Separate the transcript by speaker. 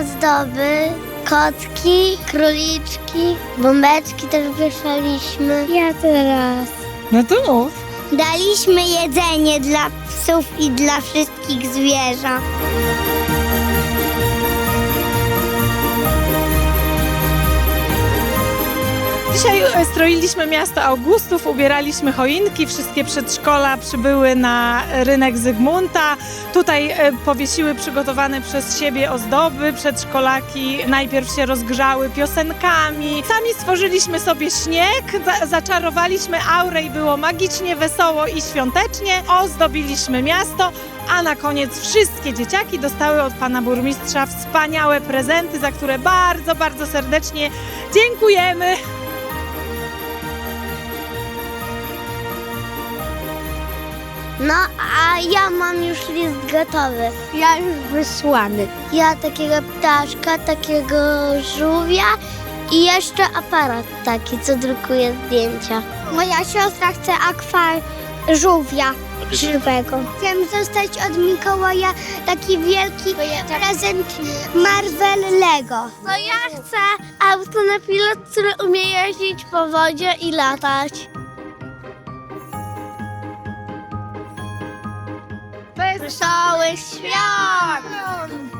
Speaker 1: ozdoby, kotki, króliczki, bombeczki też wieszaliśmy. Ja teraz.
Speaker 2: No to mów.
Speaker 1: Daliśmy jedzenie dla psów i dla wszystkich zwierząt.
Speaker 2: Dzisiaj stroiliśmy miasto Augustów, ubieraliśmy choinki, wszystkie przedszkola przybyły na rynek Zygmunta. Tutaj e, powiesiły przygotowane przez siebie ozdoby. Przedszkolaki najpierw się rozgrzały piosenkami. Sami stworzyliśmy sobie śnieg, za- zaczarowaliśmy aurę i było magicznie, wesoło i świątecznie. Ozdobiliśmy miasto, a na koniec wszystkie dzieciaki dostały od pana burmistrza wspaniałe prezenty, za które bardzo, bardzo serdecznie dziękujemy.
Speaker 1: No, a ja mam już list gotowy. Ja już wysłany. Ja takiego ptaszka, takiego żółwia i jeszcze aparat taki, co drukuje zdjęcia. Moja siostra chce akwar żółwia żywego. Chcę dostać od Mikołaja taki wielki prezent Marvel Lego. No ja chcę auto na pilot, który umie jeździć po wodzie i latać. Wesołych świąt!